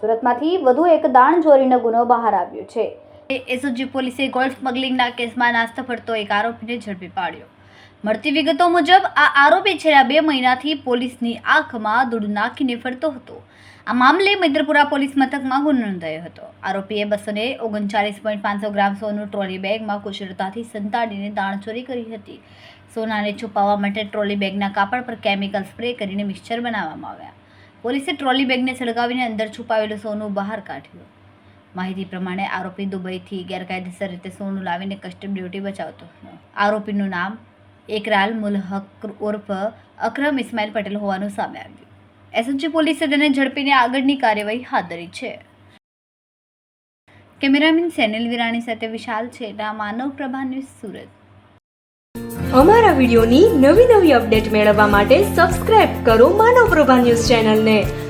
સુરતમાંથી વધુ એક દાણ ચોરીનો ગુનો બહાર આવ્યો છે. એસઓજી પોલીસે ગોલ્ફ સ્મગલિંગના કેસમાં નાસ્તો ફરતો એક આરોપીને ઝડપી પાડ્યો. મળતી વિગતો મુજબ, આ આરોપી છેલ્લા બે મહિનાથી પોલીસની આંખમાં દૂધ નાખીને ફરતો હતો. આ મામલે મૈત્રપુરા પોલીસ મથકમાં ગુનો નોંધાયો હતો. આરોપીએ બસો ને ઓગણચાલીસ પોઈન્ટ પાંચસો ગ્રામ સોનું ટ્રોલી બેગમાં કુશળતાથી સંતાડીને દાણચોરી કરી હતી. સોનાને છુપાવવા માટે ટ્રોલી બેગના કાપડ પર કેમિકલ સ્પ્રે કરીને મિક્સચર બનાવવામાં આવ્યા. પોલીસે ટ્રોલી બેગને સળગાવીને અંદર છુપાવેલું સોનું બહાર કાઢ્યું. માહિતી પ્રમાણે આરોપી દુબઈથી ગેરકાયદેસર રીતે સોનું લાવીને કસ્ટમ ડ્યુટી બચાવતો. આરોપીનું નામ એકરાલ મુલહક ઉર્ફ અકરમ ઇસ્માઇલ પટેલ હોવાનું સામે આવ્યું. એસએચજી પોલીસે તેને ઝડપીને આગળની કાર્યવાહી હાથ ધરી છે. કેમેરામેન સેનિલ વિરાણી સાથે વિશાલ છેડા માનવ પ્રભા ન્યૂઝ સુરત. અમારા વિડીયોની નવી નવી અપડેટ મેળવવા માટે સબસ્ક્રાઇબ કરો માનવ પ્રભા ન્યૂઝ ચેનલને.